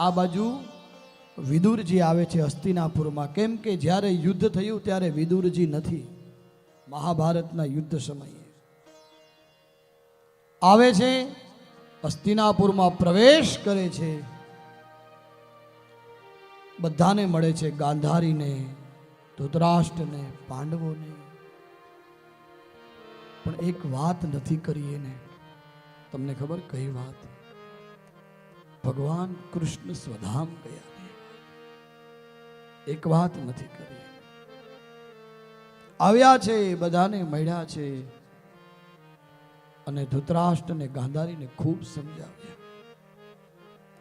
આ બાજુ વિદુરજી આવે છે હસ્તિનાપુરમાં. કેમ કે જ્યારે યુદ્ધ થયું ત્યારે વિદુરજી નથી. મહાભારતના યુદ્ધ સમયે. આવે છે, હસ્તિનાપુરમાં પ્રવેશ કરે છે. બધાને મળે છે ગાંધારીને, ધૃતરાષ્ટ્રને, પાંડવોને. પણ એક વાત નથી કરી એને. તમને ખબર? કઈ વાત? ભગવાન કૃષ્ણ સ્વધામ ગયા. એક વાત નથી કરી. આવ્યા છે, બધાને મળ્યા છે અને ધૃતરાષ્ટ્રને, ગાંધારીને ખૂબ સમજાવ્યા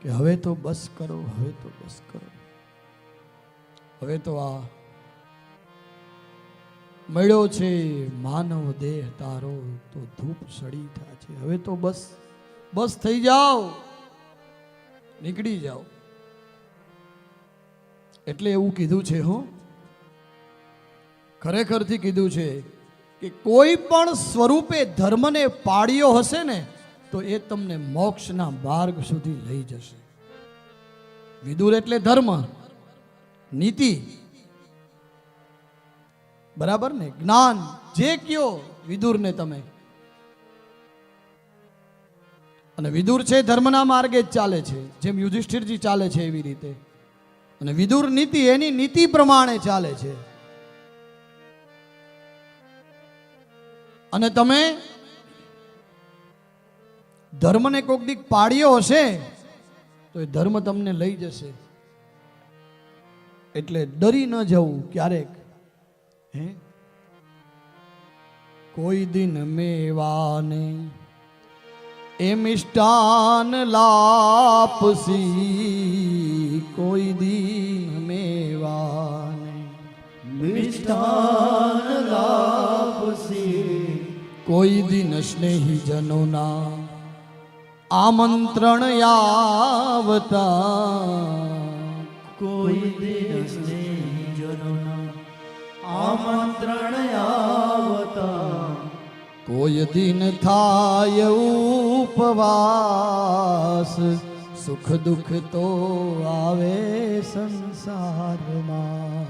કે હવે તો બસ કરો, હવે તો બસ કરો. હવે તો આ મળ્યો છે, માનવ દેહ તારો તો ધૂપ સડી થાય છે. હવે તો બસ બસ થઈ જાઓ. નીકળી જાઓ. એટલે એવું કીધું છે, હું. ખરેખરથી કીધું છે કે કોઈ પણ સ્વરૂપે ધર્મને પાડ્યો હશે ને, તો એ તમને મોક્ષના માર્ગ સુધી લઈ જશે. વિદુર એટલે ધર્મ, નીતિ. બરાબર ને? જ્ઞાન, જે કયો વિદુરને તમે અને વિદુર છે ધર્મના માર્ગે જ ચાલે છે. જેમ યુધિષ્ઠિરજી ચાલે છે એવી રીતે. અને વિદુર નીતિ એની નીતિ પ્રમાણે ચાલે છે. અને તમે ધર્મને કોક દીક પાડ્યો હશે, તો એ ધર્મ તમને લઈ જશે. એટલે ડરી ન જવું ક્યારેક. હે? કોઈ દિન મેવાને એ મિષ્ટાન લાપસી કોઈ દીન મેવાને મિષ્ટાન લાપસી કોઈ દિન સ્નેહી જનોના આમંત્રણ આવતા કોઈ દિન સ્નેહજનોના આમંત્રણ આવતા કોઈ દિન થાય ઉપવાસ. સુખ દુઃખ તો આવે સંસારમાં.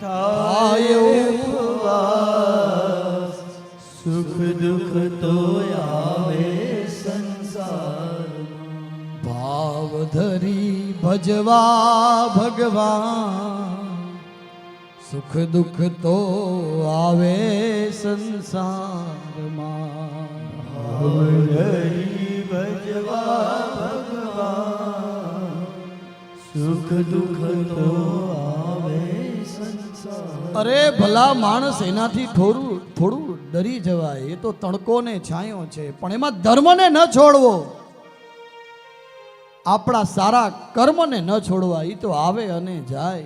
થાય ઉપવાસ. સુખ દુઃખ તો આવે સંસાર ભાવ ધરી ભજવા ભગવાન. સુખ દુઃખ તો આવે સંસારમાં. સુખ દુઃખ તો આવે સંસાર. અરે ભલા માણસ એનાથી થોડું થોડું ડરી જવાય, એ તો તણકો ને છાંયો છે. પણ એમાં ધર્મને ન છોડવો. આપણા સારા કર્મને ન છોડવા એ તો આવે અને જાય.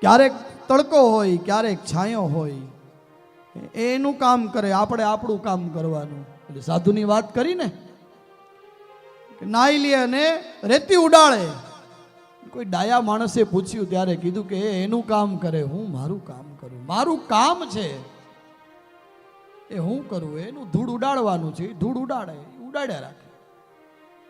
ક્યારેક તડકો હોય, ક્યારેક છાંયો હોય. એનું કામ કરે, આપણે આપણું કામ કરવાનું. એટલે સાધુની વાત કરી ને? કે નાઈ લે અને રેતી ઉડાડે કોઈ ડાયા માણસે પૂછ્યું ત્યારે કીધું કે એનું કામ કરે, હું મારું કામ કરું. મારું કામ છે. એ, હું કરું? એનું ધૂળ ઉડાડવાનું છે? ધૂળ ઉડાડે ઉડાડ્યા રાખે.